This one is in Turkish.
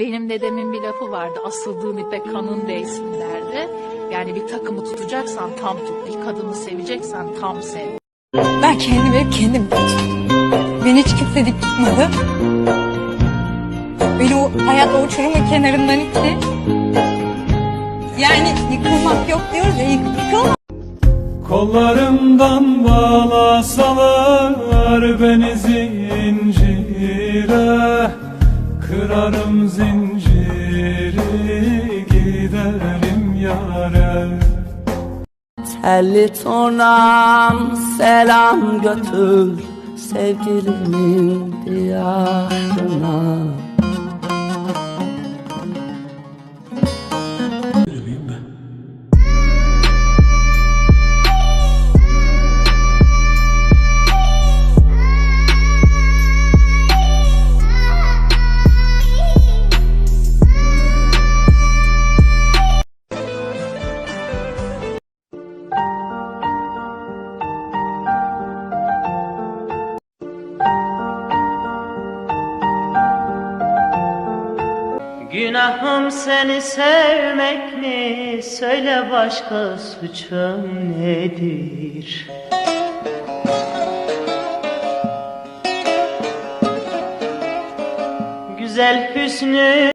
Benim dedemin bir lafı vardı. Asıldığın ipe kanın değsin derdi. Yani bir takımı tutacaksan tam tut. Bir kadını seveceksen tam sev. Ben kendimi hep kendim tuttum. Beni hiç kimse dik tutmadı. Beni o hayat o uçurumun kenarından itti. Yani yıkılmak yok diyoruz ya yık, yıkılmak. Kollarımdan bağlasalar beni zincire Kırarım zinciri giderim yâre Telli tonam selam götür sevgilimin diyarına Günahım seni sevmek mi? Söyle başka suçum nedir? Güzel hüsnü